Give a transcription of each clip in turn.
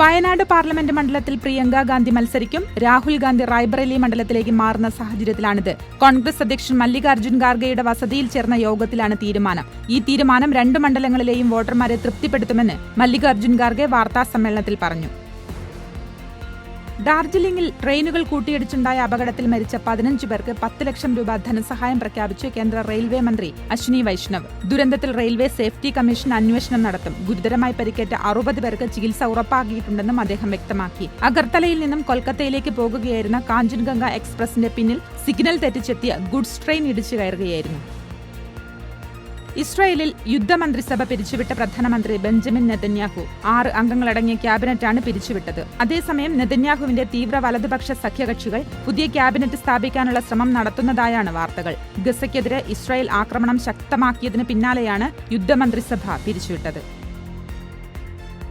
Wayanad parliament മണ്ഡലത്തിൽ പ്രിയങ്കാ ഗാന്ധി മത്സരിക്കും. രാഹുൽ ഗാന്ധി റായ്ബറേലി മണ്ഡലത്തിലേക്ക് മാറുന്ന സാഹചര്യത്തിലാണിത്. കോൺഗ്രസ് അധ്യക്ഷൻ മല്ലികാർജുൻ ഖാർഗെയുടെ വസതിയിൽ ചേർന്ന യോഗത്തിലാണ് തീരുമാനം. ഈ തീരുമാനം രണ്ട് മണ്ഡലങ്ങളിലെയും വോട്ടർമാരെ തൃപ്തിപ്പെടുത്തുമെന്ന് മല്ലികാർജുൻ ഖാർഗെ വാർത്താസമ്മേളനത്തിൽ പറഞ്ഞു. ഡാർജിലിംഗിൽ ട്രെയിനുകൾ കൂട്ടിയിടിച്ചുണ്ടായ അപകടത്തിൽ മരിച്ച പതിനഞ്ച് പേർക്ക് പത്ത് ലക്ഷം രൂപ ധനസഹായം പ്രഖ്യാപിച്ചു കേന്ദ്ര റെയിൽവേ മന്ത്രി അശ്വിനി വൈഷ്ണവ്. ദുരന്തത്തിൽ റെയിൽവേ സേഫ്റ്റി കമ്മീഷൻ അന്വേഷണം നടത്തും. ഗുരുതരമായി പരിക്കേറ്റ അറുപത് പേർക്ക് ചികിത്സ ഉറപ്പാക്കിയിട്ടുണ്ടെന്നും അദ്ദേഹം വ്യക്തമാക്കി. അഗർത്തലയിൽ നിന്നും കൊൽക്കത്തയിലേക്ക് പോകുകയായിരുന്ന കാഞ്ചൻഗംഗ എക്സ്പ്രസിന്റെ പിന്നിൽ സിഗ്നൽ തെറ്റിച്ചെത്തിയ ഗുഡ്സ് ട്രെയിൻ ഇടിച്ചു കയറുകയായിരുന്നു. ഇസ്രായേലിൽ യുദ്ധമന്ത്രിസഭ പിരിച്ചുവിട്ട പ്രധാനമന്ത്രി ബെഞ്ചമിൻ നെതന്യാഹു ആറ് അംഗങ്ങളടങ്ങിയ ക്യാബിനറ്റാണ് പിരിച്ചുവിട്ടത്. അതേസമയം നെതന്യാഹുവിന്റെ തീവ്ര വലതുപക്ഷ സഖ്യകക്ഷികൾ പുതിയ ക്യാബിനറ്റ് സ്ഥാപിക്കാനുള്ള ശ്രമം നടത്തുന്നതായാണ് വാർത്തകൾ. ഗസയ്ക്കെതിരെ ഇസ്രായേൽ ആക്രമണം ശക്തമാക്കിയതിന് പിന്നാലെയാണ് യുദ്ധമന്ത്രിസഭ പിരിച്ചുവിട്ടത്.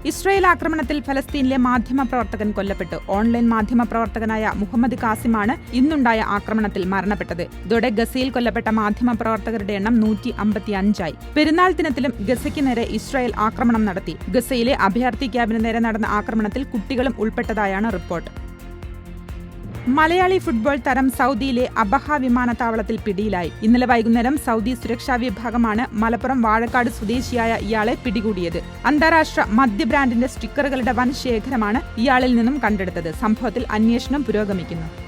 ഇസ്രായേൽ ആക്രമണത്തിൽ ഫലസ്തീനിലെ മാധ്യമപ്രവർത്തകൻ കൊല്ലപ്പെട്ടു. ഓൺലൈൻ മാധ്യമപ്രവർത്തകനായ മുഹമ്മദ് കാസിമാണ് ഇന്നുണ്ടായ ആക്രമണത്തിൽ മരണപ്പെട്ടത്. ഇതോടെ ഗസയിൽ കൊല്ലപ്പെട്ട മാധ്യമപ്രവർത്തകരുടെ എണ്ണം നൂറ്റി അമ്പത്തി അഞ്ചായി പെരുന്നാൾ ദിനത്തിലും ഗസയ്ക്ക് നേരെ ഇസ്രായേൽ ആക്രമണം നടത്തി. ഗസയിലെ അഭയാർത്ഥി ക്യാമ്പിന് നേരെ നടന്ന ആക്രമണത്തിൽ കുട്ടികളും ഉൾപ്പെട്ടതായാണ് റിപ്പോർട്ട്. മലയാളി ഫുട്ബോൾ താരം സൗദിയിലെ അബഹ വിമാനത്താവളത്തിൽ പിടിയിലായി. ഇന്നലെ വൈകുന്നേരം സൗദി സുരക്ഷാ വിഭാഗമാണ് മലപ്പുറം വാഴക്കാട് സ്വദേശിയായ ഇയാളെ പിടികൂടിയത്. അന്താരാഷ്ട്ര മദ്യ ബ്രാൻഡിന്റെ സ്റ്റിക്കറുകളുടെ വൻ ശേഖരമാണ് ഇയാളിൽ നിന്നും കണ്ടെടുത്തത്. സംഭവത്തിൽ അന്വേഷണം പുരോഗമിക്കുന്നു.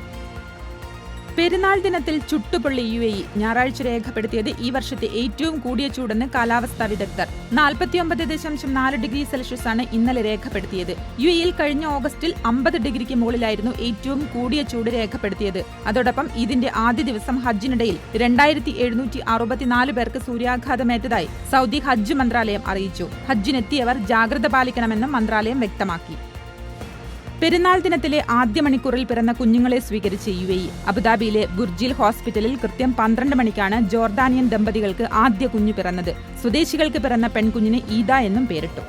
പെരുന്നാൾ ദിനത്തിൽ ചുട്ടുപൊള്ളി യു എ ഇ. ഞായറാഴ്ച രേഖപ്പെടുത്തിയത് ഈ വർഷത്തെ ഏറ്റവും കൂടിയ ചൂടെന്ന് കാലാവസ്ഥാ വിദഗ്ധർ. നാൽപ്പത്തിയൊമ്പത് ദശാംശം നാല് ഡിഗ്രി സെൽഷ്യസ് ആണ് ഇന്നലെ രേഖപ്പെടുത്തിയത്. യു എയിൽ കഴിഞ്ഞ ഓഗസ്റ്റിൽ അമ്പത് ഡിഗ്രിക്ക് മുകളിലായിരുന്നു ഏറ്റവും കൂടിയ ചൂട് രേഖപ്പെടുത്തിയത്. അതോടൊപ്പം ഇതിന്റെ ആദ്യ ദിവസം ഹജ്ജിനിടയിൽ രണ്ടായിരത്തി എഴുന്നൂറ്റി അറുപത്തിനാല് പേർക്ക് സൂര്യാഘാതമേറ്റതായി സൗദി ഹജ്ജ് മന്ത്രാലയം അറിയിച്ചു. ഹജ്ജിനെത്തിയവർ ജാഗ്രത പാലിക്കണമെന്നും മന്ത്രാലയം വ്യക്തമാക്കി. പെരുന്നാൾ ദിനത്തിലെ ആദ്യ മണിക്കൂറിൽ പിറന്ന കുഞ്ഞുങ്ങളെ സ്വീകരിച്ച് യു എ ഇ അബുദാബിയിലെ ഗുർജിൽ ഹോസ്പിറ്റലിൽ കൃത്യം പന്ത്രണ്ട് മണിക്കാണ് ജോർദാനിയൻ ദമ്പതികൾക്ക് ആദ്യ കുഞ്ഞു പിറന്നത്. സ്വദേശികൾക്ക് പിറന്ന പെൺകുഞ്ഞിന് ഈദ എന്നും പേരിട്ടു.